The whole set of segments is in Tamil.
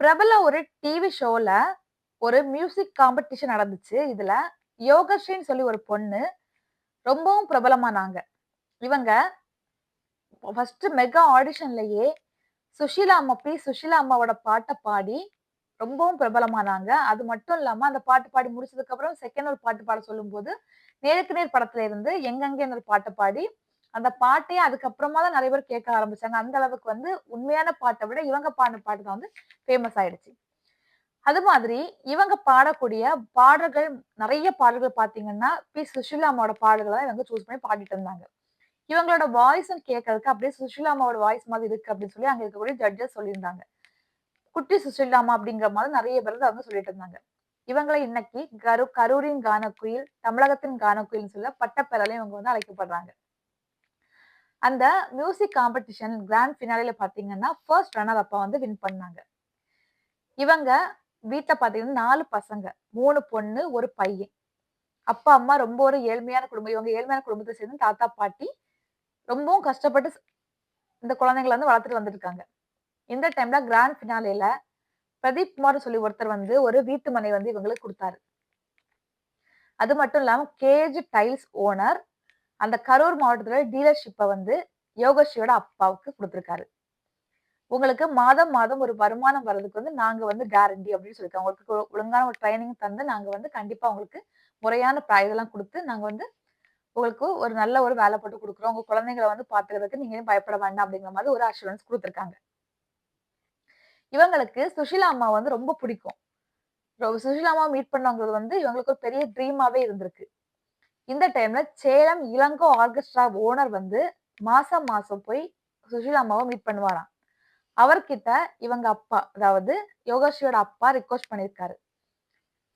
பிரபல ஒரு டிவி ஷோல ஒரு மியூசிக் காம்படிஷன் நடந்துச்சு. இதுல யோகஸ்ரீன்னு சொல்லி ஒரு பொண்ணு ரொம்பவும் பிரபலமானாங்க. இவங்க ஃபர்ஸ்ட் மெகா ஆடிஷன்லயே சுஷீலா அம்மா பி. சுஷீலா அம்மாவோட பாட்டை பாடி ரொம்பவும் பிரபலமானாங்க. அது மட்டும் இல்லாம அந்த பாட்டு பாடி முடிச்சதுக்கு அப்புறம் செகண்ட் ஒரு பாட்டு பாட சொல்லும்போது, நேருக்கு நேர் படத்துல இருந்து எங்கெங்கேன்னு ஒரு பாட்டை பாடி, அந்த பாட்டையே அதுக்கப்புறமா தான் நிறைய பேர் கேட்க ஆரம்பிச்சாங்க. அந்த அளவுக்கு வந்து உண்மையான பாட்டை விட இவங்க பாடின பாட்டு தான் வந்து ஃபேமஸ் ஆயிடுச்சு. அது மாதிரி இவங்க பாடக்கூடிய பாடல்கள் நிறைய பாடல்கள் பார்த்தீங்கன்னா, பி. சுஷிலாமாவோட பாடல்களை தான் இவங்க சூஸ் பண்ணி பாடிட்டு இருந்தாங்க. இவங்களோட வாய்ஸும் கேட்கறதுக்கு அப்படியே சுஷிலாமாவோட வாய்ஸ் மாதிரி இருக்கு அப்படின்னு சொல்லி அங்க இருக்கக்கூடிய ஜட்ஜஸ் சொல்லியிருந்தாங்க. குட்டி சுஷிலாமா அப்படிங்கிற மாதிரி நிறைய பேர் வந்து அவங்க சொல்லிட்டு இருந்தாங்க. இவங்களை இன்னைக்கு கரு கரூரின் கானக்குயில், தமிழகத்தின் கானக்குயில்னு சொல்ல பட்டப்பெறலையும் இவங்க வந்து அழைக்கப்படுறாங்க. அந்த மியூசிக் காம்படிஷன் கிராண்ட் ஃபினாலேல பார்த்தீங்கன்னா, ஃபர்ஸ்ட் ரன்னர் அப்பா வந்து வின் பண்ணாங்க. இவங்க வீட்ல பார்த்தீங்கன்னா நாலு பசங்க. மூணு பொண்ணு, ஒரு பையன். அப்பா, அம்மா ரொம்ப ஒரு ஏழ்மையான குடும்பம். இவங்க ஏழ்மையான குடும்பத்தை சேர்ந்து தாத்தா, பாட்டி ரொம்பவும் கஷ்டப்பட்டு இந்த குழந்தைங்கள வந்து வளர்த்துட்டு வந்திருக்காங்க இந்த டைம்ல கிராண்ட் ஃபினாலேல பிரதீப் குமார்னு சொல்லி ஒருத்தர் வந்து ஒரு வீட்டு மனை வந்து இவங்களுக்கு கொடுத்தாரு அது மட்டும் இல்லாம கேஜ் டைல்ஸ் ஓனர் அந்த கரூர் மாவட்டத்துல டீலர்ஷிப்பை வந்து யோகஸ்ரீயோட அப்பாவுக்கு கொடுத்துருக்காரு உங்களுக்கு மாதம், மாதம் ஒரு வருமானம் வர்றதுக்கு வந்து நாங்க வந்து கேரண்டி அப்படின்னு சொல்லியிருக்கோம் உங்களுக்கு ஒழுங்கான ஒரு ட்ரைனிங் தந்து நாங்க வந்து கண்டிப்பா உங்களுக்கு முறையான ப இதெல்லாம் நாங்கள் நாங்க வந்து உங்களுக்கு ஒரு நல்ல ஒரு வேலை போட்டு கொடுக்குறோம் உங்க குழந்தைங்கள வந்து பார்த்துக்கிறதுக்கு நீங்க பயப்பட வேண்டாம் அப்படிங்கிற மாதிரி ஒரு அஷூரன்ஸ் கொடுத்துருக்காங்க இவங்களுக்கு சுஷீலா அம்மா வந்து ரொம்ப பிடிக்கும். சுஷிலா அம்மா மீட் பண்ணணுங்கிறது வந்து இவங்களுக்கு ஒரு பெரிய ட்ரீமாவே இருந்திருக்கு. இந்த டைம்ல சேலம் இளங்கோ ஆர்கெஸ்ட்ரா ஓனர் வந்து மாசம், மாசம் போய் சுஷீலா அம்மாவை மீட் பண்ணுவாராம். அவர்கிட்ட இவங்க அப்பா, அதாவது யோகஸ்ரீயோட அப்பா ரிக்வஸ்ட் பண்ணியிருக்காரு.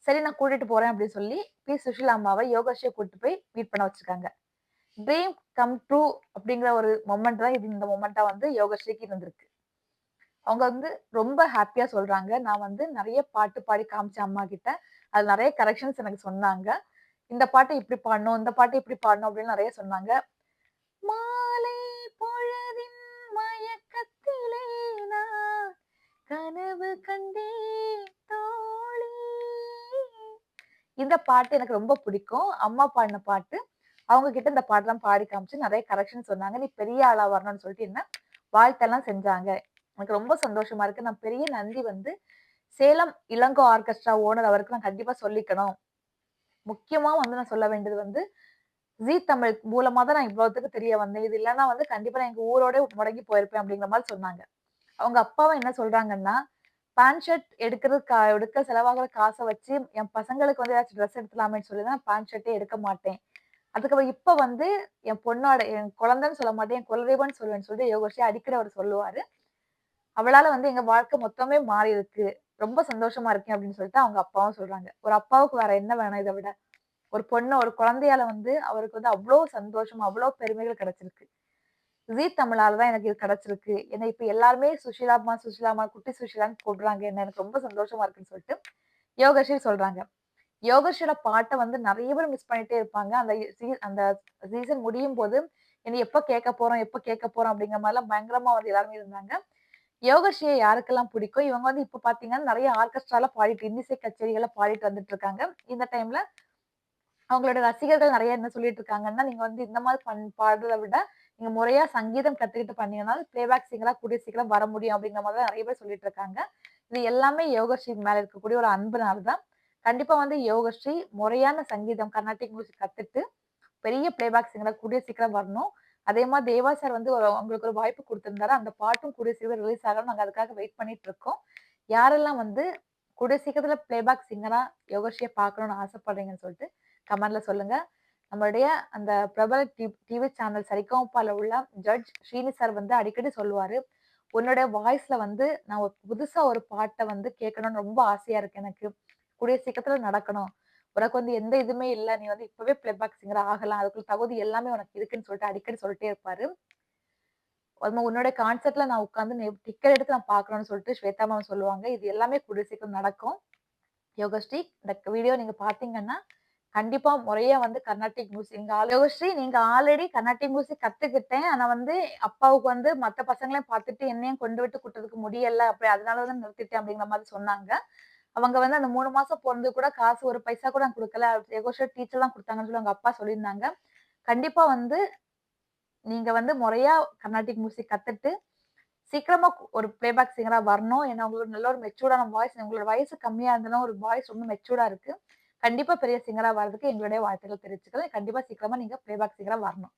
சரி நான் கூட்டிட்டு போறேன் அப்படின்னு சொல்லி பி. சுஷீலா அம்மாவ யோகஸ்ரீய கூட்டிட்டு போய் மீட் பண்ண வச்சிருக்காங்க. ட்ரீம் கம் ட்ரூ அப்படிங்கிற ஒரு மொமெண்ட் தான் இது இந்த மொமெண்டா வந்து யோகஸ்ரீக்கு இருந்திருக்கு. அவங்க வந்து ரொம்ப ஹாப்பியா சொல்றாங்க. நான் வந்து நிறைய பாட்டு பாடி காமிச்ச அம்மா கிட்ட அது நிறைய கரெக்ஷன்ஸ் எனக்கு சொன்னாங்க. இந்த பாட்டை இப்படி பாடணும், இந்த பாட்டை இப்படி பாடணும் அப்படின்னு நிறைய சொன்னாங்க. மாலை பொழுதின் மயக்கத்திலே நான் கனவு கண்டேன் தோழி. இந்த பாட்டு எனக்கு ரொம்ப பிடிக்கும். அம்மா பாடின பாட்டு. அவங்க கிட்ட இந்த பாட்டெல்லாம் பாடி காமிச்சு நிறைய கரெக்ஷன் சொன்னாங்க. நீ பெரிய ஆளா வரணும்னு சொல்லிட்டு என்ன வாழ்த்தெல்லாம் செஞ்சாங்க. எனக்கு ரொம்ப சந்தோஷமா இருக்கு. நான் பெரிய நந்தி வந்து சேலம் இளங்கோ ஆர்கெஸ்ட்ரா ஓனர் அவருக்கு நான் கண்டிப்பா சொல்லிக்கணும். முக்கியமா வந்து நான் சொல்ல வேண்டியது வந்து, ஜீ தமிழ் மூலமா தான் நான் இவ்வளோத்துக்கு தெரிய வந்தேன். இது இல்லைன்னா வந்து கண்டிப்பா நான் எங்க ஊரோட முடங்கி போயிருப்பேன் அப்படிங்கிற மாதிரி சொன்னாங்க. அவங்க அப்பாவை என்ன சொல்றாங்கன்னா, பேண்ட் ஷர்ட் எடுக்கிறது கா எடுக்க செலவாகிற காசை வச்சு என் பசங்களுக்கு வந்து ஏதாச்சும் ட்ரெஸ் எடுத்துலாமேன்னு சொல்லி தான் பேண்ட் ஷர்ட்டே எடுக்க மாட்டேன். அதுக்கப்புறம் இப்ப வந்து என் பொண்ணோட என் குழந்தைன்னு சொல்ல மாட்டேன். என் குலதெய்வம்னு சொல்லுவேன்னு சொல்லிட்டு யோகஸ்ரீ அடிக்கடி அவர் சொல்லுவாரு. அவளால வந்து எங்க வாழ்க்கை மொத்தமே மாறியிருக்கு. ரொம்ப சந்தோஷமா இருக்கேன் அப்படின்னு சொல்லிட்டு அவங்க அப்பாவும் சொல்றாங்க. ஒரு அப்பாவுக்கு வேற என்ன வேணும் இதை விட? ஒரு பொண்ணு, ஒரு குழந்தையால வந்து அவருக்கு வந்து அவ்வளோ சந்தோஷம், அவ்வளோ பெருமைகள் கிடைச்சிருக்கு. ஜி தமிழால தான் எனக்கு இது கிடைச்சிருக்கு. என்ன இப்ப எல்லாருமே சுஷிலாமா சுஷிலாமா குட்டி சுஷீலான்னு போடுறாங்க என்ன. எனக்கு ரொம்ப சந்தோஷமா இருக்குன்னு சொல்லிட்டு யோகஸ்ரீ சொல்றாங்க. யோகஸ்ரீயோட பாட்டை வந்து நிறைய பேர் மிஸ் பண்ணிட்டே இருப்பாங்க. அந்த அந்த சீசன் முடியும்போது, இனி எப்போ கேட்க போறோம், எப்போ கேட்க போறோம் அப்படிங்கிற மாதிரிலாம் பயங்கரமா வந்து எல்லாருமே இருந்தாங்க. யோகஸ்ரீய யாருக்கெல்லாம் பிடிக்கும், இவங்க வந்து இப்ப பார்த்தீங்கன்னா நிறைய ஆர்கெஸ்ட்ரால பாடிட்டு இன்னிசை கச்சேரிகளை பாடிட்டு வந்துட்டு இருக்காங்க. இந்த டைம்ல அவங்களோட ரசிகர்கள் நிறைய என்ன சொல்லிட்டு இருக்காங்கன்னா, நீங்க வந்து இந்த மாதிரி பண் பாடுறதை விட, நீங்க முறையா சங்கீதம் கத்துக்கிட்டு பண்ணீங்கன்னா, பிளேபேக் சிங்கரா கூடிய சீக்கிரம் வர முடியும் அப்படிங்கிற மாதிரி நிறைய பேர் சொல்லிட்டு இருக்காங்க. இது எல்லாமே யோகஸ்ரீ மேல இருக்கக்கூடிய ஒரு அன்புனால தான். கண்டிப்பா வந்து யோகஸ்ரீ முறையான சங்கீதம், கர்நாடிக் மியூசிக் கத்துட்டு, பெரிய பிளேபேக் சிங்கரா கூடிய சீக்கிரம் வரணும். அதே மாதிரி தேவா சார் வந்து ஒரு அவங்களுக்கு ஒரு வாய்ப்பு குடுத்திருந்தாரு. அந்த பாட்டும் கூடிய சீக்கிரம் ரிலீஸ் ஆகணும். நாங்க அதுக்காக வெயிட் பண்ணிட்டு இருக்கோம். யாரெல்லாம் வந்து கூடிய சீக்கிரத்துல பிளேபேக் சிங்கரா யோகர்ஷியை பார்க்கணும்னு ஆசைப்படுறீங்கன்னு சொல்லிட்டு கமெண்ட்ல சொல்லுங்க. நம்மளுடைய அந்த பிரபல டிவி சேனல் சரிகமபால உள்ள ஜட்ஜ் ஸ்ரீனி சார் வந்து அடிக்கடி சொல்லுவாரு. உன்னுடைய வாய்ஸ்ல வந்து நான் புதுசா ஒரு பாட்டை வந்து கேட்கணும்னு ரொம்ப ஆசையா இருக்கு எனக்கு. கூடிய சீக்கிரத்துல நடக்கணும். உனக்கு வந்து எந்த இதுவுமே இல்ல. நீ வந்து இப்பவே பிளேபேக் சிங்கர் ஆகலாம். அதுக்குள்ள தகுதி எல்லாமே உனக்கு இருக்குன்னு சொல்லிட்டு அடிக்கடி சொல்லிட்டே இருப்பாரு. அதுமா உன்னோட கான்செர்ட்ல நான் உட்கார்ந்து டிக்கெட் எடுத்து நான் பாக்கணும்னு சொல்லிட்டு ஸ்வேதா மேம் சொல்லுவாங்க. இது எல்லாமே கூடிய நடக்கும். யோகஸ்ரீ இந்த வீடியோ நீங்க பாத்தீங்கன்னா கண்டிப்பா முறையா வந்து கர்நாடிக் மியூசிக் யோகஸ்ரீ நீங்க ஆல்ரெடி கர்நாடிக் மியூசிக் கத்துக்கிட்டேன். ஆனா வந்து அப்பாவுக்கு வந்து மத்த பசங்களையும் பார்த்துட்டு என்னையும் கொண்டு விட்டு கூட்டறதுக்கு முடியல. அப்படி அதனால தான் நிறுத்திட்டேன் அப்படிங்கிற மாதிரி சொன்னாங்க. அவங்க வந்து அந்த மூணு மாசம் பிறந்து கூட காசு ஒரு பைசா கூட நான் கொடுக்கல யோகஸ்ரீ டீச்சர் தான் கொடுத்தாங்கன்னு சொல்லி அவங்க அப்பா சொல்லியிருந்தாங்க. கண்டிப்பா வந்து நீங்க வந்து முறையா கர்நாடிக் மியூசிக் கத்துட்டு, சீக்கிரமா ஒரு பிளேபேக் சிங்கரா வரணும். ஏன்னா உங்களுக்கு நல்ல ஒரு மெச்சூர்டான வாய்ஸ். உங்களோட வயசு கம்மியா இருந்தாலும் ஒரு வாய்ஸ் ரொம்ப மெச்சூர்டா இருக்கு. கண்டிப்பா பெரிய சிங்கரா வரதுக்கு எங்களுடைய வாழ்த்துக்கள் தெரிவிச்சுக்கலாம் கண்டிப்பா சீக்கிரமா நீங்க பிளேபேக் சிங்கரா வரணும்.